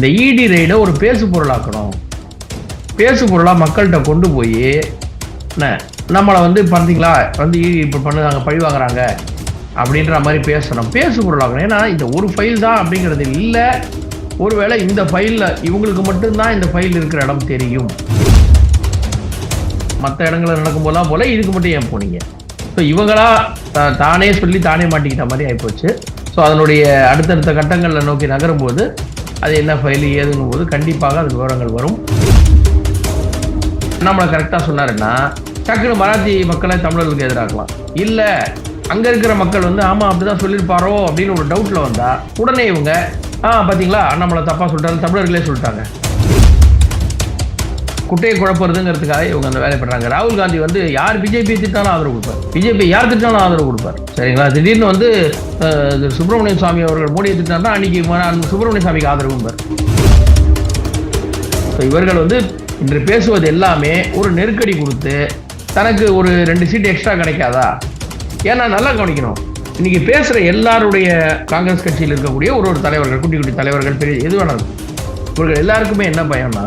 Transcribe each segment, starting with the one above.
இந்த இடி ரெய்டை ஒரு பேசு பொருளாக்கணும். பேசு பொருளாக மக்கள்கிட்ட கொண்டு போய் என்ன நம்மளை வந்து பார்த்தீங்களா வந்து இடி இப்போ பண்ணுறாங்க பழி வாங்குறாங்க அப்படின்ற மாதிரி பேசணும். பேசு பொருளாக்கணும். ஏன்னா இந்த ஒரு ஃபைல் தான் அப்படிங்கிறது இல்லை. ஒருவேளை இந்த ஃபைலில் இவங்களுக்கு மட்டும்தான் இந்த ஃபைல் இருக்கிற இடம் தெரியும். மற்ற இடங்களில் நடக்கும் போலாம் போல இதுக்கு மட்டும் ஏன் போனீங்க? ஸோ இவங்களா தா- தானே சொல்லி தானே மாட்டிக்கிட்ட மாதிரி ஆகிப்போச்சு ஸோ அதனுடைய அடுத்தடுத்த கட்டங்களில் நோக்கி நகரும்போது அது என்ன ஃபைல் ஏதுங்கும் போது கண்டிப்பாக அது விவரங்கள் வரும். நம்மளை கரெக்டாக சொன்னாருன்னா டக்குனு மராத்தி மக்களை தமிழர்களுக்கு எதிராக்கலாம். இல்லை அங்கே இருக்கிற மக்கள் வந்து ஆமாம் அப்படிதான் சொல்லியிருப்பாரோ அப்படின்னு ஒரு டவுட்டில் வந்தால் உடனே இவங்க ஆ பார்த்தீங்களா நம்மளை தப்பாக சொல்லிட்டாங்க தமிழர்களே சொல்லிட்டாங்க. குட்டையை குழப்பறதுங்கிறதுக்காக இவங்க அந்த வேலை பண்றாங்க. ராகுல் காந்தி வந்து யார் பிஜேபி திட்டாலும் ஆதரவு கொடுப்பார். பிஜேபி யார் திட்டாலும் ஆதரவு கொடுப்பார். சரிங்களா? திடீர்னு வந்து இது சுப்பிரமணிய சுவாமி அவர்கள் மோடியை திட்டாருன்னா அன்னைக்கு சுப்பிரமணிய சுவாமிக்கு ஆதரவும்பார் ஸோ இவர்கள் வந்து இன்று பேசுவது எல்லாமே ஒரு நெருக்கடி கொடுத்து தனக்கு ஒரு ரெண்டு சீட் எக்ஸ்ட்ரா கிடைக்காதா? ஏன்னா நல்லா கவனிக்கணும். இன்னைக்கு பேசுற எல்லாருடைய காங்கிரஸ் கட்சியில் இருக்கக்கூடிய ஒரு ஒரு தலைவர்கள் குட்டி குட்டி தலைவர்கள் பெரிய எது வேணாலும். இவர்கள் எல்லாருக்குமே என்ன பயம்னா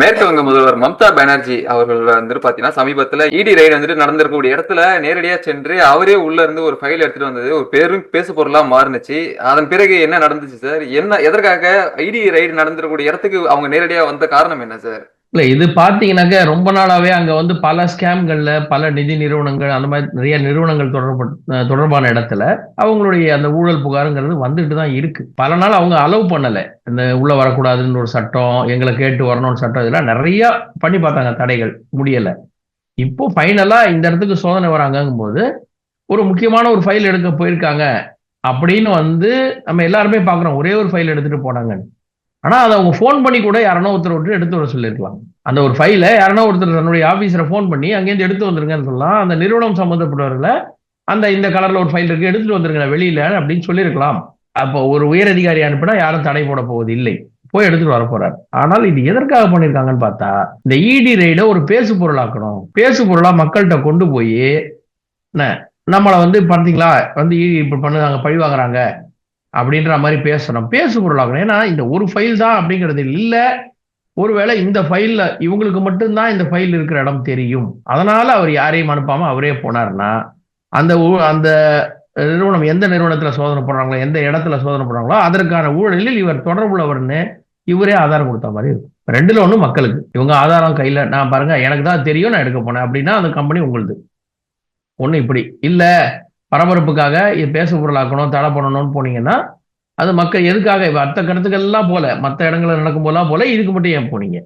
மேற்கு வங்க முதல்வர் மம்தா பானர்ஜி அவர்கள் வந்துட்டு பாத்தீங்கன்னா சமீபத்துல இடி ரைடு வந்துட்டு நடந்திருக்கக்கூடிய இடத்துல நேரடியா சென்று அவரே உள்ள இருந்து ஒரு ஃபைல் எடுத்துட்டு வந்தது. ஒரு பெரும் பேசு பொருளா மாறுனுச்சு. அதன் பிறகு என்ன நடந்துச்சு சார் என்ன எதற்காக இடி ரைடு நடந்திருக்கக்கூடிய இடத்துக்கு அவங்க நேரடியா வந்த காரணம் என்ன சார் இல்ல இது பாத்தீங்கன்னாக்க ரொம்ப நாளாவே அங்க வந்து பல ஸ்கேம்கள்ல பல நிதி நிறுவனங்கள் அந்த மாதிரி நிறைய நிறுவனங்கள் தொடர்பு தொடர்பான இடத்துல அவங்களுடைய அந்த ஊழல் புகாருங்கிறது வந்துட்டு தான் இருக்கு. பல நாள் அவங்க அலோவ் பண்ணல. இந்த உள்ள வரக்கூடாதுன்னு ஒரு சட்டம் எங்களை கேட்டு வரணும்னு சட்டம் இதெல்லாம் நிறைய பண்ணி பார்த்தாங்க தடைகள் முடியல. இப்போ ஃபைனலா இந்த இடத்துக்கு சோதனை வராங்கும் போது ஒரு முக்கியமான ஒரு ஃபைல் எடுக்க போயிருக்காங்க அப்படின்னு வந்து நம்ம எல்லாருமே பார்க்குறோம் ஒரே ஒரு ஃபைல் எடுத்துட்டு போனாங்கன்னு. ஆனால் அதை அவங்க ஃபோன் பண்ணி கூட யாரனோ ஒருத்தர் ஒருத்தர் எடுத்து வர சொல்லியிருக்கலாம். அந்த ஒரு ஃபைலை யாரனோ ஒருத்தர் தன்னுடைய ஆஃபீஸரை ஃபோன் பண்ணி அங்கேருந்து எடுத்து வந்துருங்கன்னு சொல்லலாம். அந்த நிறுவனம் சம்மந்தப்பட்டவர்களை அந்த இந்த கலரில் ஒரு ஃபைல் இருக்கு எடுத்துட்டு வந்துருங்க வெளியில அப்படின்னு சொல்லியிருக்கலாம். அப்போ ஒரு உயர் அதிகாரி அனுப்பினா யாரும் தடை போட போவது இல்லை போய் எடுத்துட்டு வர போறாரு. ஆனால் இது எதற்காக பண்ணியிருக்காங்கன்னு பார்த்தா இந்த இடி ரெய்டை ஒரு பேசு பொருளாக்கணும். பேசு பொருளா மக்கள்கிட்ட கொண்டு போய் என்ன? நம்மளை வந்து பார்த்தீங்களா? வந்து ED இப்படி பண்ணுறாங்க பழி வாங்குறாங்க அப்படின்ற மாதிரி பேசுகிறோம் பேசு பொருளாகணும் ஏன்னா இந்த ஒரு ஃபைல் தான் அப்படிங்கிறது இல்லை. ஒருவேளை இந்த ஃபைல்ல இவங்களுக்கு மட்டும்தான் இந்த ஃபைல் இருக்கிற இடம் தெரியும். அதனால அவர் யாரையும் அனுப்பாம அவரே போனார்னா அந்த ஊ- அந்த நிறுவனம் எந்த நிறுவனத்துல சோதனை போடுறாங்களோ எந்த இடத்துல சோதனை போடுறாங்களோ அதற்கான ஊழலில் இவர் தொடர்புள்ளவர்னு இவரே ஆதாரம் கொடுத்த மாதிரி இருக்கும். ரெண்டுல ஒண்ணு மக்களுக்கு. இவங்க ஆதாரம் கையில நான் பாருங்க எனக்கு தான் தெரியும் நான் எடுக்க போனேன் அப்படின்னா அந்த கம்பெனி உங்களுது. ஒண்ணு இப்படி. இல்ல பரபரப்புக்காக இது பேச பொருளாக்கணும் தடை பண்ணணும்னு போனீங்கன்னா அது மக்கள் எதுக்காக இப்போ அடுத்த கருத்துக்கள்லாம் போல மற்ற இடங்களில் நடக்கும் போதெல்லாம் போல இதுக்கு மட்டும் ஏன் போனீங்க?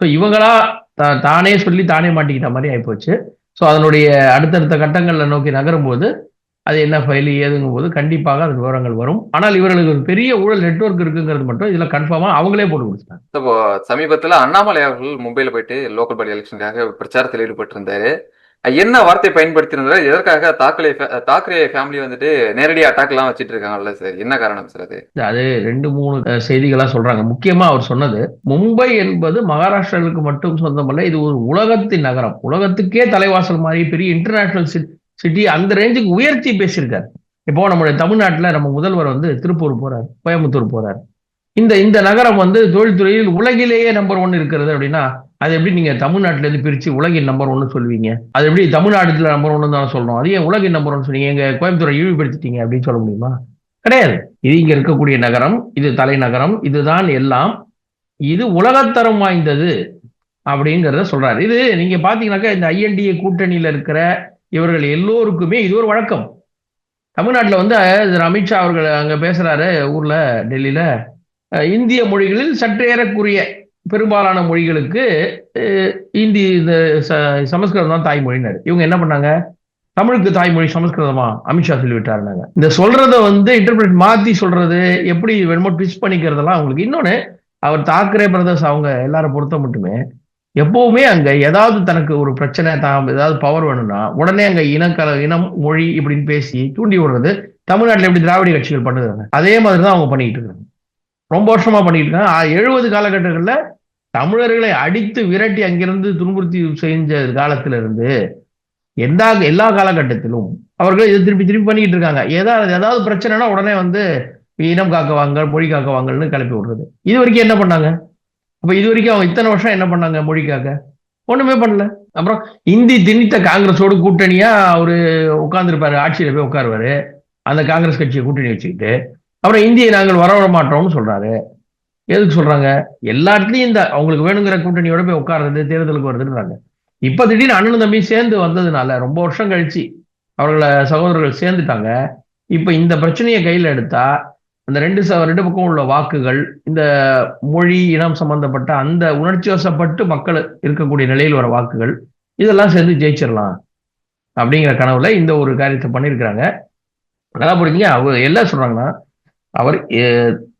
ஸோ இவங்களா தா- தானே சொல்லி தானே மாட்டிக்கிட்ட மாதிரி ஆகிப்போச்சு ஸோ அதனுடைய அடுத்தடுத்த கட்டங்களில் நோக்கி நகரும்போது அது என்ன ஃபைல் ஏதுங்கும் போது கண்டிப்பாக அது விவரங்கள் வரும். ஆனால் இவர்களுக்கு ஒரு பெரிய ஊழல் நெட்வொர்க் இருக்குங்கிறது மட்டும் இதுல கன்ஃபார்மா அவங்களே போட்டு கொடுத்தாங்க இப்போ சமீபத்தில் அண்ணாமலை அவர்கள் மும்பையில் போயிட்டு லோக்கல் பாடி எலெக்ஷனுக்காக பிரச்சாரத்தில் ஈடுபட்டிருந்தாரு. என்ன வார்த்தை பயன்படுத்தினதுல எதற்காக தாக்கலே தாக்கரே ஃபேமிலி வந்துட்டு நேரடி அட்டாக் எல்லாம் வச்சிட்டு இருக்காங்கல்ல சார் என்ன காரணம் சார் அது? அது ரெண்டு மூணு செய்திகளா சொல்றாங்க. முக்கியமா அவர் சொன்னது மும்பை என்பது மகாராஷ்டிராவுக்கு மட்டும் சொந்தமல்ல இது ஒரு உலகத்தின் நகரம். உலகத்துக்கே தலைவாசல் மாதிரி பெரிய இன்டர்நேஷனல் சிட்டி அந்த ரேஞ்சுக்கு உயர்த்தி பேசியிருக்காரு. இப்போ நம்மளுடைய தமிழ்நாட்டுல நம்ம முதல்வர் வந்து திருப்பூர் போறாரு கோயம்புத்தூர் போறாரு. இந்த இந்த நகரம் வந்து தொழில்துறையில் உலகிலேயே நம்பர் ஒன் இருக்கிறது அப்படின்னா அது எப்படி நீங்க தமிழ்நாட்டுல இருந்து பிரிச்சு உலகின் நம்பர் ஒன்னு சொல்வீங்க அது எப்படி தமிழ்நாட்டுல நம்பர் ஒன்னு தான் சொல்றோம். அது ஏன் உலகின் நம்பர் ஒன் சொன்னீங்க? எங்க கோயம்புத்தூரை இழிவுபடுத்திட்டீங்க அப்படின்னு சொல்ல முடியுமா? கிடையாது. இது இங்க இருக்கக்கூடிய நகரம் இது தலைநகரம் இதுதான் எல்லாம். இது உலகத்தரம் வாய்ந்தது அப்படிங்கிறத சொல்றாரு. இது நீங்க பாத்தீங்கன்னாக்கா இந்த ஐஎன்டிஏ கூட்டணியில இருக்கிற இவர்கள் எல்லோருக்குமே இது ஒரு வழக்கம். தமிழ்நாட்டில் வந்து அமித்ஷா அவர்கள் அங்க பேசுறாரு ஊர்ல டெல்லியில. இந்திய மொழிகளில் சற்றேறக்குரிய பெரும்பாலான மொழிகளுக்கு இந்தி இந்த ச- சமஸ்கிருதம் தான் தாய்மொழினாரு இவங்க என்ன பண்ணாங்க? தமிழுக்கு தாய்மொழி சமஸ்கிருதமா? அமித்ஷா சொல்லிவிட்டாருனாங்க இந்த சொல்றத வந்து இன்டர்பிரேட் மாத்தி சொல்றது எப்படி வேணுமோ ட்விஸ்ட் பண்ணிக்கிறதெல்லாம் அவங்களுக்கு. இன்னொன்னு அவர் தாக்கரே பிரதர்ஸ் அவங்க எல்லாரும் பொறுத்த மட்டுமே எப்பவுமே அங்க ஏதாவது தனக்கு ஒரு பிரச்சனை தான் ஏதாவது பவர் வேணும்னா உடனே அங்க இனக்கல இனம் மொழி இப்படின்னு பேசி தூண்டி விடுறது தமிழ்நாட்டில் எப்படி திராவிட கட்சிகள் பண்ணுறாங்க அதே மாதிரி தான் அவங்க பண்ணிட்டு இருக்காங்க. ரொம்ப வருஷமா பண்ணிட்டு இருக்காங்க எழுபது காலகட்டங்களில் தமிழர்களை அடித்து விரட்டி அங்கிருந்து துன்புறுத்தி செஞ்ச காலத்திலிருந்து எந்த எல்லா காலகட்டத்திலும் அவர்கள் இதை திருப்பி திருப்பி பண்ணிட்டு இருக்காங்க. ஏதாவது ஏதாவது பிரச்சனைனா உடனே வந்து இனம் காக்க வாங்க மொழி காக்க வாங்கன்னு கிளப்பி விடுறது. இது வரைக்கும் என்ன பண்ணாங்க? அப்ப இது வரைக்கும் அவங்க இத்தனை வருஷம் என்ன பண்ணாங்க மொழி காக்க? ஒண்ணுமே பண்ணல. அப்புறம் இந்தி திணித்த காங்கிரஸோடு கூட்டணியா அவரு உட்கார்ந்துருப்பாரு ஆட்சியில போய் உட்காருவாரு. அந்த காங்கிரஸ் கட்சியை கூட்டணி வச்சுக்கிட்டு அப்புறம் இந்தியை நாங்கள் வரவிட மாட்டோம்னு சொல்றாரு. எதுக்கு சொல்றாங்க? எல்லாத்துலயும் இந்த அவங்களுக்கு வேணுங்கிற கூட்டணியோட போய் உட்கார்றது தேர்தலுக்கு வருதுன்றாங்க. இப்ப திடீர்னு அண்ணன் தம்பி சேர்ந்து வந்ததுனால ரொம்ப வருஷம் கழிச்சு அவர்களை சகோதரர்கள் சேர்ந்துட்டாங்க. இப்ப இந்த பிரச்சனையை கையில எடுத்தா அந்த ரெண்டு ச ரெண்டு பக்கம் உள்ள வாக்குகள் இந்த மொழி இனம் சம்பந்தப்பட்ட அந்த உணர்ச்சி வசப்பட்டு மக்கள் இருக்கக்கூடிய நிலையில் வர வாக்குகள் இதெல்லாம் சேர்ந்து ஜெயிச்சிடலாம் அப்படிங்கிற கனவுல இந்த ஒரு காரியத்தை பண்ணியிருக்கிறாங்க. நல்லா புரிஞ்சுங்க. அவங்க என்ன சொல்றாங்கன்னா அவர்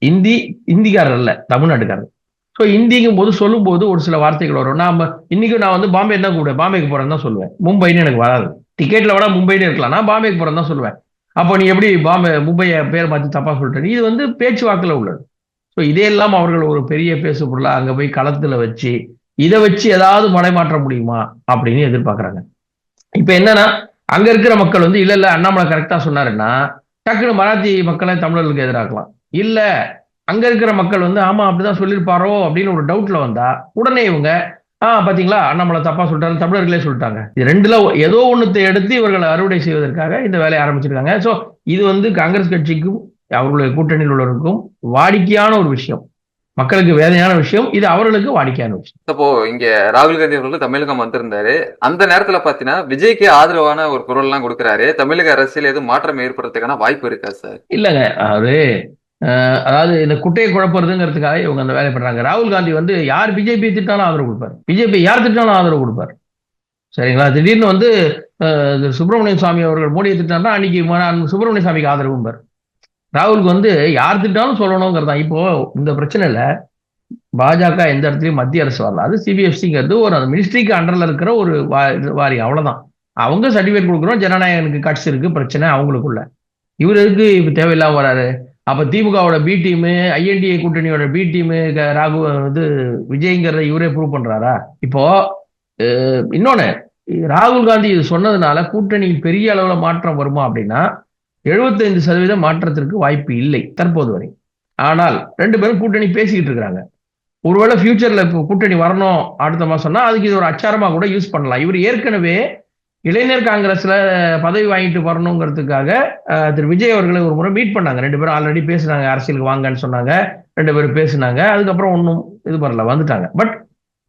இந்தி இந்திக்காரர் அல்ல தமிழ்நாட்டுக்காரர். ஸோ இந்திங்கும் போது சொல்லும்போது ஒரு சில வார்த்தைகள் வரும். நான் இன்னைக்கும் நான் வந்து பாம்பே தான் கூப்பிடுவேன். பாம்பேக்கு போறேன்னு தான் சொல்லுவேன். மும்பைன்னு எனக்கு வராது. டிக்கெட்ல விட மும்பைன்னு இருக்கலாம். நான் பாம்பேக்கு போறேன்னு தான் சொல்லுவேன். அப்போ நீ எப்படி பாம்பே மும்பையை பேர் மாற்றி தப்பா சொல்லிட்டேன் இது வந்து பேச்சுவாக்கில் உள்ளது. ஸோ இதையெல்லாம் அவர்கள் ஒரு பெரிய பேசு பொருளா அங்கே போய் களத்துல வச்சு இதை வச்சு ஏதாவது மடைமாற்ற முடியுமா? அப்படின்னு எதிர்பார்க்குறாங்க. இப்போ என்னன்னா அங்க இருக்கிற மக்கள் வந்து இல்ல இல்ல அண்ணாமலை கரெக்டா சொன்னாருன்னா டக்குனு மராத்தி மக்களை தமிழர்களுக்கு எதிராக்கலாம். இல்ல அங்க இருக்கிற மக்கள் வந்து ஆமா அப்படிதான் சொல்லியிருப்பாரோ அப்படின்னு ஒரு டவுட்ல வந்தா உடனே இவங்க ஆஹ் பாத்தீங்களா அண்ணாமலை தப்பா சொல்லிட்டாரு தமிழர்களே சொல்லிட்டாங்க. இது ரெண்டுல ஏதோ ஒண்ணுத்தை எடுத்து இவர்களை அறுவடை செய்வதற்காக இந்த வேலையை ஆரம்பிச்சிருக்காங்க. சோ இது வந்து காங்கிரஸ் கட்சிக்கும் அவர்களுடைய கூட்டணியில் உள்ளவருக்கும் வாடிக்கையான ஒரு விஷயம். மக்களுக்கு வேதனையான விஷயம் இது அவர்களுக்கு வாடிக்கையான விஷயம். அப்போ இங்க ராகுல் காந்தி அவர்கள் தமிழகம் வந்திருந்தாரு. அந்த நேரத்துல பாத்தீங்கன்னா விஜய்க்கு ஆதரவான ஒரு குரல் எல்லாம் கொடுக்குறாரு. தமிழக அரசியல் எதுவும் மாற்றம் ஏற்படுறதுக்கான வாய்ப்பு இருக்கா சார்? இல்லைங்க. அவரு அஹ், அதாவது இந்த குட்டையை குழப்பறதுங்கிறதுக்காக இவங்க அந்த வேலை பண்றாங்க. ராகுல் காந்தி வந்து யார் பிஜேபி திட்டாலும் ஆதரவு கொடுப்பார். பிஜேபி யார் திட்டாலும் ஆதரவு கொடுப்பார். சரிங்களா? திடீர்னு வந்து சுப்பிரமணியன் சுவாமி அவர்கள் மோடியை திட்டாருன்னா அன்னைக்கு சுப்பிரமணிய சாமிக்கு ஆதரவும்பார். ராகுலுக்கு வந்து யார் திட்டாலும் சொல்லணுங்கிறது தான். இப்போ இந்த பிரச்சனையில பாஜக எந்த இடத்துலயும் மத்திய அரசு வரல. அது சிபிஎஃப்சிங்கிறது ஒரு அந்த மினிஸ்ட்ரிக்கு அண்டர்ல இருக்கிற ஒரு வா- இது வாரியம் அவ்வளவுதான். அவங்க சர்டிஃபிகேட் கொடுக்குறோம் ஜனநாயகனுக்கு கட்சி இருக்கு. பிரச்சனை அவங்களுக்குள்ள. இவருக்கு இப்போ இப்ப தேவையில்லாம வராரு? அப்ப திமுகவோட பி டீமு ஐஎன்டிஏ கூட்டணியோட பி டீமு ராகு இது விஜய்ங்கிறத இவரே ப்ரூவ் பண்றாரா? இப்போ இன்னொன்னு ராகுல் காந்தி இது சொன்னதுனால கூட்டணி பெரிய அளவுல மாற்றம் வருமா அப்படின்னா 75% சதவீத மாற்றத்திற்கு வாய்ப்பு இல்லை தற்போது வரை. ஆனால் ரெண்டு பேரும் கூட்டணி பேசிக்கிட்டு இருக்கிறாங்க. ஒருவேளை ஃபியூச்சர்ல இப்போ கூட்டணி வரணும் அடுத்த மாசம்னா அதுக்கு இது ஒரு அச்சாரமா கூட யூஸ் பண்ணலாம். இவர் ஏற்கனவே இளைஞர் காங்கிரஸ்ல பதவி வாங்கிட்டு வரணுங்கிறதுக்காக திரு விஜய் அவர்களை ஒரு முறை மீட் பண்ணாங்க. ரெண்டு பேரும் ஆல்ரெடி பேசுனாங்க அரசியலுக்கு வாங்கன்னு சொன்னாங்க. ரெண்டு பேரும் பேசுனாங்க. அதுக்கப்புறம் ஒன்றும் இது பண்ணல வந்துட்டாங்க. பட்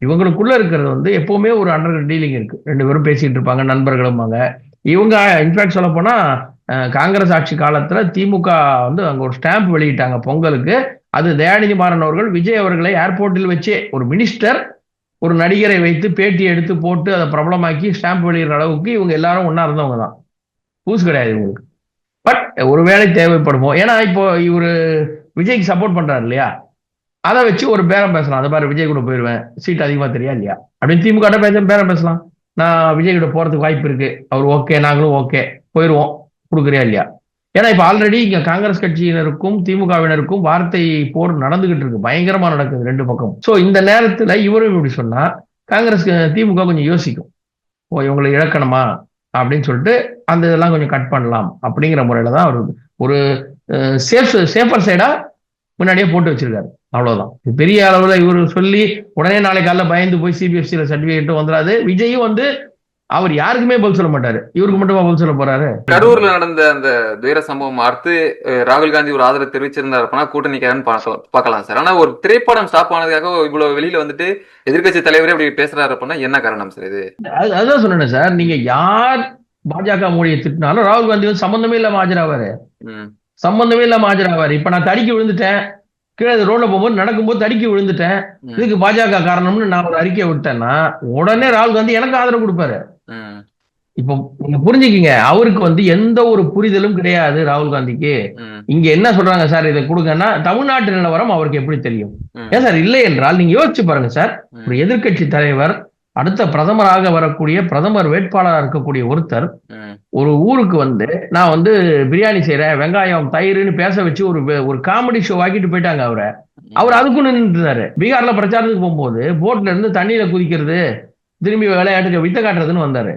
இவங்களுக்குள்ள இருக்கிறது வந்து எப்பவுமே ஒரு அண்டர் டீலிங் இருக்கு. ரெண்டு பேரும் பேசிட்டு இருப்பாங்க நண்பர்களும்பாங்க இவங்க இன்ஃபேக்ட் சொல்ல போனா காங்கிரஸ் ஆட்சி காலத்துல திமுக வந்து அங்க ஒரு ஸ்டாம்ப் வெளியிட்டாங்க பொங்கலுக்கு. அது தயாநிதி மாறன் அவர்கள் விஜய் அவர்களை ஏர்போர்ட்டில் வச்சே ஒரு மினிஸ்டர் ஒரு நடிகரை வைத்து பேட்டி எடுத்து போட்டு அதை பிரபலமாக்கி ஸ்டாம்ப் வெளியிடுற அளவுக்கு இவங்க எல்லாரும் ஒன்னா இருந்தவங்க தான். பூசு கிடையாது இவங்களுக்கு. பட் ஒருவேளை தேவைப்படுமோ. ஏன்னா இப்போ இவர் விஜய்க்கு சப்போர்ட் பண்றாரு இல்லையா? அதை வச்சு ஒரு பேரம் பேசலாம். அதை மாதிரி விஜய் கூட போயிடுவேன் சீட் அதிகமா தெரியா இல்லையா? அப்படின்னு திமுக கிட்ட பேச பேரம் பேசலாம். நான் விஜய் கூட போறதுக்கு வாய்ப்பு இருக்கு. அவர் ஓகே நாங்களும் ஓகே போயிடுவோம் கொடுக்குறியா இல்லையா? ஏன்னா இப்ப ஆல்ரெடி இங்க காங்கிரஸ் கட்சியினருக்கும் திமுகவினருக்கும் வார்த்தை போர் நடந்துகிட்டு இருக்கு. பயங்கரமா நடக்குது ரெண்டு பக்கம் சோ இந்த நேரத்துல இவரும் இப்படி சொன்னா காங்கிரஸ் திமுக கொஞ்சம் யோசிக்கும். ஓ இவங்களை இழக்கணுமா? அப்படின்னு சொல்லிட்டு அந்த இதெல்லாம் கொஞ்சம் கட் பண்ணலாம் அப்படிங்கிற முறையில தான் அவர் ஒரு சேஃப் சேஃபர் சைடா முன்னாடியே போட்டு வச்சிருக்காரு. அவ்வளவுதான். இது பெரிய அளவுல இவர் சொல்லி உடனே நாளைக்கு காலைல பயந்து போய் சிபிஎஃப்சியில சர்டிபிகேட்டும் வந்துடாது. விஜயும் வந்து அவர் யாருக்குமே பதில் சொல்ல மாட்டாரு. இவருக்கு மட்டுமா பதில் சொல்ல போறாரு? கரூர்ல நடந்த அந்த துயர சம்பவம் அடுத்து ராகுல் காந்தி ஒரு ஆதரவு தெரிவிச்சிருந்தாரு அப்படின்னா கூட்டணிக்காரன்னு பார்க்கலாம் சார். ஆனா ஒரு திரைப்படம் ஸ்டாப் ஆனதுக்காக இவ்வளவு வெளியில வந்துட்டு எதிர்க்கட்சி தலைவரே அப்படி பேசுறாரு அப்படின்னா என்ன காரணம் சார் இது? அது- அதுதான் சொன்னேன் சார். நீங்க யார் பாஜக மொழியை திட்டினாலும் ராகுல் காந்தி வந்து சம்பந்தமே இல்லாம ஆஜராவாரு சம்பந்தமே இல்லாம ஆஜராவாரு இப்ப நான் தடிக்கி விழுந்துட்டேன். கீழே ரோட்ல போகும்போது நடக்கும்போது தடிக்கி விழுந்துட்டேன். இதுக்கு பாஜக காரணம்னு நான் ஒரு அறிக்கை விட்டேன்னா உடனே ராகுல் காந்தி எனக்கு ஆதரவு கொடுப்பாரு. இப்போ நீங்க புரிஞ்சுக்கிங்க அவருக்கு வந்து எந்த ஒரு புரிதலும் கிடையாது ராகுல் காந்திக்கு. இங்க என்ன சொல்றாங்க சார் இதை கொடுங்கன்னா தமிழ்நாட்டு நிலவரம் அவருக்கு எப்படி தெரியும்? ஏன் சார் இல்லை என்றால் நீங்க யோசிச்சு பாருங்க சார். ஒரு எதிர்க்கட்சி தலைவர் அடுத்த பிரதமராக வரக்கூடிய பிரதமர் வேட்பாளராக இருக்கக்கூடிய ஒருத்தர் ஒரு ஊருக்கு வந்து நான் வந்து பிரியாணி செய்றேன் வெங்காயம் தயிர்னு பேச வச்சு ஒரு ஒரு காமெடி ஷோ ஆக்கிட்டு போயிட்டாங்க அவரை. அவர் அதுக்கும் நின்றுட்டாரு. பீகார்ல பிரச்சாரத்துக்கு போகும்போது போட்ல இருந்து தண்ணியில குதிக்கிறது திரும்பி விளையாட்டுக்கு வித்த காட்டுறதுன்னு வந்தாரு.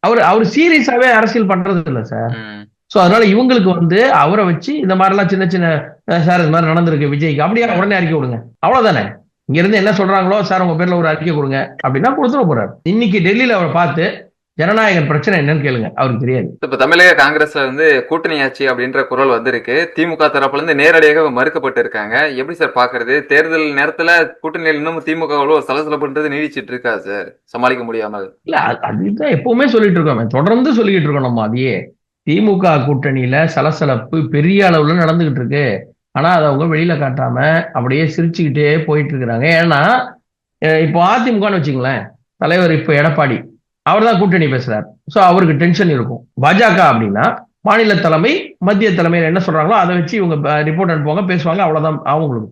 அவர் அவர் சீரியஸாவே அரசியல் பண்றது இல்ல சார் ஸோ அதனால இவங்களுக்கு வந்து அவரை வச்சு இந்த மாதிரிலாம் சின்ன சின்ன அஹ் சார் இந்த மாதிரி நடந்திருக்கு விஜய்க்கு அப்படியே உடனே அறிக்கை கொடுங்க. அவ்வளவுதானே? இங்க இருந்து என்ன சொல்றாங்களோ சார் உங்க பேர்ல ஒரு அறிக்கை கொடுங்க அப்படின்னா கொடுத்துட போறாரு. இன்னைக்கு டெல்லியில அவரை பார்த்து ஜனநாயகன் பிரச்சனை என்னன்னு கேளுங்க அவருக்கு தெரியாது. இப்ப தமிழக காங்கிரஸ்ல வந்து கூட்டணி ஆட்சி அப்படின்ற குரல் வந்திருக்கு. திமுக தரப்புல இருந்து நேரடியாக மறுக்கப்பட்டு இருக்காங்க. எப்படி சார் பாக்குறது? தேர்தல் நேரத்துல கூட்டணியில் இன்னும் திமுக சலசலப்புன்றது நீடிச்சிட்டு இருக்கா சார்? சமாளிக்க முடியாமல். இல்ல அது- அதுதான் எப்பவுமே சொல்லிட்டு இருக்கோம். தொடர்ந்து சொல்லிக்கிட்டு இருக்கோம் நம்ம அதையே. திமுக கூட்டணியில சலசலப்பு பெரிய அளவுல நடந்துகிட்டு இருக்கு. ஆனா அதை அவங்க வெளியில காட்டாம அப்படியே சிரிச்சுக்கிட்டே போயிட்டு இருக்கிறாங்க. ஏன்னா இப்போ அதிமுகன்னு வச்சுங்களேன் தலைவர் இப்போ எடப்பாடி. அவர் தான் கூட்டணி பேசுறாரு. ஸோ அவருக்கு டென்ஷன் இருக்கும். பாஜக அப்படின்னா மாநில தலைமை மத்திய தலைமையில் என்ன சொல்றாங்களோ அதை வச்சு இவங்க ரிப்போர்ட் அனுப்புவாங்க பேசுவாங்க அவ்வளவுதான் அவங்களுக்கு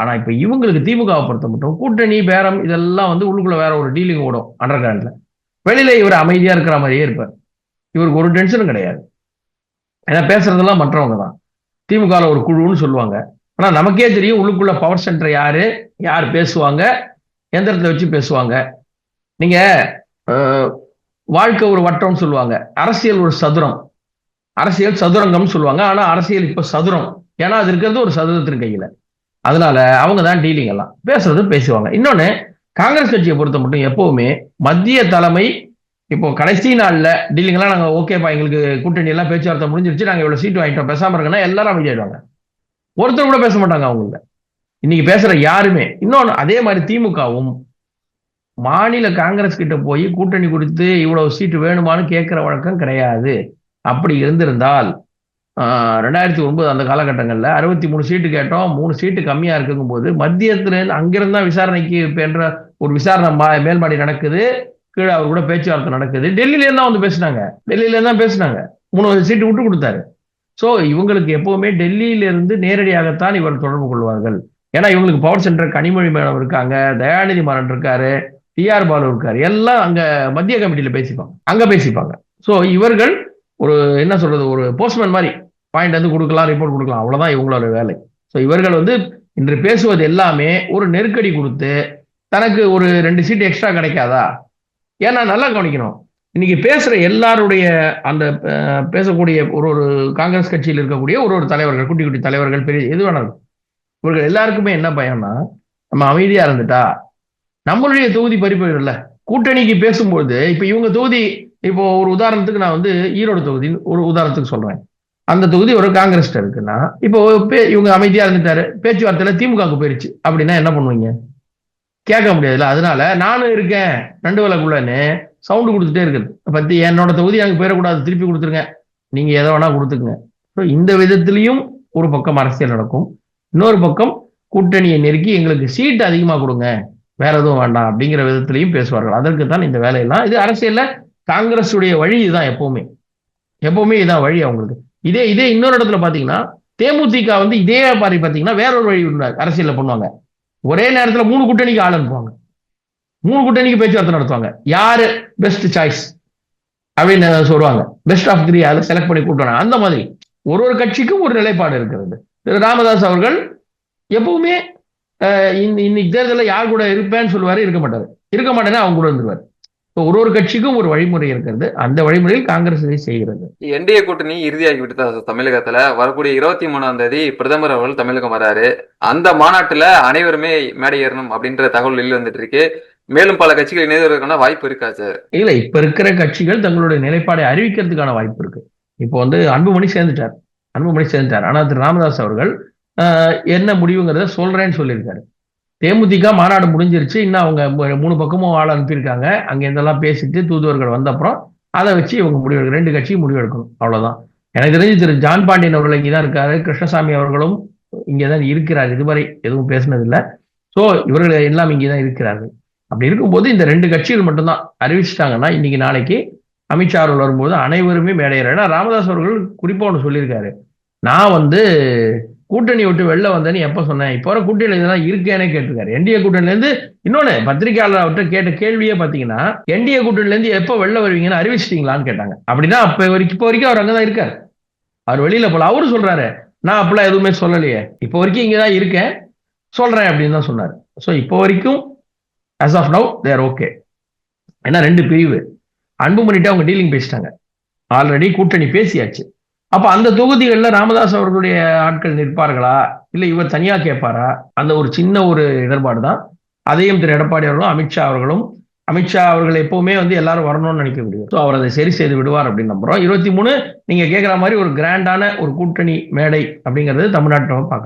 ஆனா இப்ப இவங்களுக்கு திமுகவை பொறுத்த மட்டும் கூட்டணி பேரம் இதெல்லாம் வந்து உள்ளுக்குள்ள வேற ஒரு டீலிங் ஓடும் அண்டர் கிரவுண்ட்ல வெளியில இவர் அமைதியா இருக்கிற மாதிரியே இருப்பார். இவருக்கு ஒரு டென்ஷனும் கிடையாது. ஏன்னா பேசுறதெல்லாம் மற்றவங்க தான். திமுகவில் ஒரு குழுன்னு சொல்லுவாங்க. ஆனா நமக்கே தெரியும் உள்ளுக்குள்ள பவர் சென்டர் யாரு யார் பேசுவாங்க எந்திரத்தை வச்சு பேசுவாங்க. நீங்க வாழ்க்கை ஒரு வட்டம்னு சொல்லுவாங்க. அரசியல் ஒரு சதுரம். அரசியல் சதுரங்கம்னு சொல்லுவாங்க. ஆனா அரசியல் இப்ப சதுரம். ஏன்னா அது இருக்கிறது ஒரு சதுரத்தின் கையில. அதனால அவங்க தான் டீலிங் எல்லாம். பேசுறது பேசுவாங்க. இன்னொன்னு காங்கிரஸ் கட்சியை பொறுத்த மட்டும் எப்பவுமே மத்திய தலைமை இப்போ கடைசி நாள்ல டீலிங் எல்லாம் நாங்க ஓகேப்பா எங்களுக்கு கூட்டணி எல்லாம் பேச்சுவார்த்தை முடிஞ்சிருச்சு. நாங்க இவ்வளவு சீட்டு வாங்கிட்டோம். பேசாம இருக்கனா எல்லாரும் அமைதியாயிடுவாங்க ஒருத்தர் கூட பேச மாட்டாங்க அவங்கள இன்னைக்கு பேசுற யாருமே. இன்னொன்னு அதே மாதிரி திமுகவும் மாநில காங்கிரஸ் கிட்ட போய் கூட்டணி கொடுத்து இவ்வளவு சீட்டு வேணுமான்னு கேட்கிற வழக்கம் கிடையாது. அப்படி இருந்திருந்தால் ரெண்டாயிரத்தி ஒன்பது அந்த காலகட்டங்களில் அறுபத்தி மூணு சீட்டு கேட்டோம் மூணு சீட்டு கம்மியாக இருக்குங்கும் போது மத்தியத்துல அங்கிருந்தா விசாரணைக்கு என்ற ஒரு விசாரணை மா- மேல்மாடி நடக்குது கீழே அவர் கூட பேச்சுவார்த்தை நடக்குது. டெல்லியிலேருந்து தான் வந்து பேசினாங்க. டெல்லியிலேருந்து தான் பேசினாங்க. மூணு சீட்டு விட்டு கொடுத்தாரு. ஸோ இவங்களுக்கு எப்பவுமே டெல்லியிலிருந்து நேரடியாகத்தான் இவர் தொடர்பு கொள்வார்கள். ஏன்னா இவங்களுக்கு பவர் சென்டர் கனிமொழி மேடம் இருக்காங்க தயாநிதி மாறன் இருக்காரு டிஆர் பாலு இருக்காரு. எல்லாம் அங்க மத்திய கமிட்டியில பேசிப்பாங்க. அங்க பேசிப்பாங்க. சோ இவர்கள் ஒரு என்ன சொல்றது ஒரு போஸ்ட்மேன் மாதிரி பாயிண்ட் வந்து கொடுக்கலாம் ரிப்போர்ட் கொடுக்கலாம். அவ்வளவுதான் இவங்களோட வேலை. சோ இவர்கள் வந்து இன்று பேசுவது எல்லாமே ஒரு நெருக்கடி கொடுத்து தனக்கு ஒரு ரெண்டு சீட் எக்ஸ்ட்ரா கிடைக்காதா? ஏன்னா நல்லா கவனிக்கணும். இன்னைக்கு பேசுற எல்லாருடைய அந்த பேசக்கூடிய ஒரு ஒரு காங்கிரஸ் கட்சியில் இருக்கக்கூடிய ஒரு ஒரு தலைவர்கள் குட்டி குட்டி தலைவர்கள் பெரிய எது வேணாலும். இவர்கள் எல்லாருக்குமே என்ன பயம்னா நம்ம அமைதியா இருந்துட்டா நம்மளுடைய தொகுதி பறிப்போயிடும்ல கூட்டணிக்கு பேசும்போது இப்ப இவங்க தொகுதி இப்போ ஒரு உதாரணத்துக்கு நான் வந்து ஈரோடு தொகுதி ஒரு உதாரணத்துக்கு சொல்றேன். அந்த தொகுதி ஒரு காங்கிரஸ் இருக்குன்னா இப்போ பே- இவங்க அமைதியா இருந்துட்டாரு பேச்சுவார்த்தையில திமுகவுக்கு போயிருச்சு அப்படின்னா என்ன பண்ணுவீங்க? கேட்க முடியாதுல்ல அதனால நானும் இருக்கேன் ரெண்டு வேலைக்குள்ளன்னு சவுண்டு கொடுத்துட்டே இருக்குது. பத்தி என்னோட தொகுதி எனக்கு போயிடக்கூடாது திருப்பி கொடுத்துருங்க. நீங்க எதை வேணா கொடுத்துக்குங்க. ஸோ இந்த விதத்திலையும் ஒரு பக்கம் அரசியல் நடக்கும். இன்னொரு பக்கம் கூட்டணியை நெருக்கி எங்களுக்கு சீட் அதிகமாக கொடுங்க. வேற எதுவும் வேண்டாம் அப்படிங்கிற விதத்திலையும் பேசுவார்கள். அதற்கு தான் இந்த வேலையெல்லாம் இது அரசியல்ல காங்கிரஸுடைய வழி இதுதான் எப்பவுமே. எப்பவுமே இதான் வழி அவங்களுக்கு. இதே இதே இன்னொரு இடத்துல பாத்தீங்கன்னா தேமுதிக வந்து இதே மாதிரி பாத்தீங்கன்னா வேற ஒரு வழி அரசியல்ல பண்ணுவாங்க. ஒரே நேரத்துல மூணு கூட்டணிக்கு ஆள் அனுப்புவாங்க. மூணு கூட்டணிக்கு பேச்சுவார்த்தை நடத்துவாங்க. யாரு பெஸ்ட் சாய்ஸ் அப்படின்னு சொல்லுவாங்க. பெஸ்ட் ஆஃப் த்ரீ அதை செலக்ட் பண்ணி கூட்டுவாங்க அந்த மாதிரி ஒரு ஒரு கட்சிக்கும் ஒரு நிலைப்பாடு இருக்கிறது. திரு ராமதாஸ் அவர்கள் எப்பவுமே இன்னைக்கு தேர்தலில் யார் கூட இருப்பேன்னு சொல்லுவாரு இருக்க மாட்டாரு. இருக்க மாட்டேன்னா அவங்க கூட இருந்துருவாரு. இப்போ ஒரு ஒரு கட்சிக்கும் ஒரு வழிமுறை இருக்கிறது. அந்த வழிமுறையில் காங்கிரஸ் இதை செய்கிறது. என்டிஏ கூட்டணி இறுதியாகி விட்டு தமிழகத்துல. வரக்கூடிய இருபத்தி மூணாம் தேதி பிரதமர் அவர்கள் தமிழகம் வராரு. அந்த மாநாட்டுல அனைவருமே மேடை ஏறணும் அப்படின்ற தகவல் வெளில வந்துட்டு இருக்கு. மேலும் பல கட்சிகள் இணைவதற்கான வாய்ப்பு இருக்கா சார்? இல்ல இப்ப இருக்கிற கட்சிகள் தங்களுடைய நிலைப்பாடை அறிவிக்கிறதுக்கான வாய்ப்பு இருக்கு. இப்போ வந்து அன்புமணி சேர்ந்துட்டார். அன்புமணி சேர்ந்துட்டார். ஆனா திரு ராமதாஸ் அவர்கள் என்ன முடிவுங்கிறத சொல்றேன்னு சொல்லியிருக்காரு. தேமுதிக மாநாடு முடிஞ்சிருச்சு. இன்னும் அவங்க மூணு பக்கமும் ஆள் அனுப்பியிருக்காங்க. அங்கே இருந்தெல்லாம் பேசிட்டு தூதுவர்கள் வந்த அப்புறம் அதை வச்சு இவங்க முடிவு ரெண்டு கட்சியும் முடிவெடுக்கணும். அவ்வளோதான் எனக்கு தெரிஞ்சு திரு ஜான் பாண்டியன் அவர்கள் இங்கதான் இருக்காரு. கிருஷ்ணசாமி அவர்களும் இங்கே தான் இருக்கிறார். இதுவரை எதுவும் பேசினதில்லை. ஸோ இவர்கள் எல்லாம் இங்கே தான் இருக்கிறார்கள். அப்படி இருக்கும்போது இந்த ரெண்டு கட்சிகள் மட்டும்தான் அறிவிச்சிட்டாங்கன்னா இன்னைக்கு நாளைக்கு அமித்ஷா அவர்கள் வரும்போது அனைவருமே மேடையிற ஏன்னா ராமதாஸ் அவர்கள் குறிப்பாக ஒன்று சொல்லியிருக்காரு. நான் வந்து கூட்டணி விட்டு வெளில வந்தேன்னு எப்ப சொன்னேன் இப்போ வர கூட்டணியில இதெல்லாம் இருக்கேனே கேட்டிருக்காரு. என்டிஏ கூட்டணில இருந்து இன்னொன்னு பத்திரிகையாளர் அவர்கிட்ட கேட்ட கேள்வியே பாத்தீங்கன்னா என்டிஏ கூட்டணில இருந்து எப்ப வெளில வருவீங்கன்னு அறிவிச்சிட்டீங்களான்னு கேட்டாங்க. அப்படின்னா அப்ப வரைக்கும் இப்போ வரைக்கும் அவர் அங்கதான் இருக்காரு. அவர் வெளியில போல. அவரு சொல்றாரு நான் அப்பெல்லாம் எதுவுமே சொல்லலையே. இப்போ வரைக்கும் இங்கதான் இருக்கேன். சொல்றேன் அப்படின்னு தான் சொன்னாரு. ஸோ இப்போ வரைக்கும் as of now there okay ஏன்னா ரெண்டு பிரிவு. அன்பு பண்ணிட்டு அவங்க டீலிங் பேசிட்டாங்க. ஆல்ரெடி கூட்டணி பேசியாச்சு. அப்ப அந்த தொகுதிகளில் ராமதாஸ் அவர்களுடைய ஆட்கள் நிற்பார்களா? இல்லை இவர் தனியா கேட்பாரா? அந்த ஒரு சின்ன ஒரு இடர்பாடு தான். அதையும் திரு எடப்பாடி அவர்களும் அமித்ஷா அவர்களும் அமித்ஷா அவர்கள் எப்பவுமே வந்து எல்லாரும் வரணும்னு நினைக்க முடியும் ஸோ அவர் அதை சரி செய்து விடுவார் அப்படின்னு நம்புறோம். இருபத்தி மூணு நீங்க கேட்குற மாதிரி ஒரு கிராண்டான ஒரு கூட்டணி மேடை அப்படிங்கிறது தமிழ்நாட்டில் பார்க்கணும்.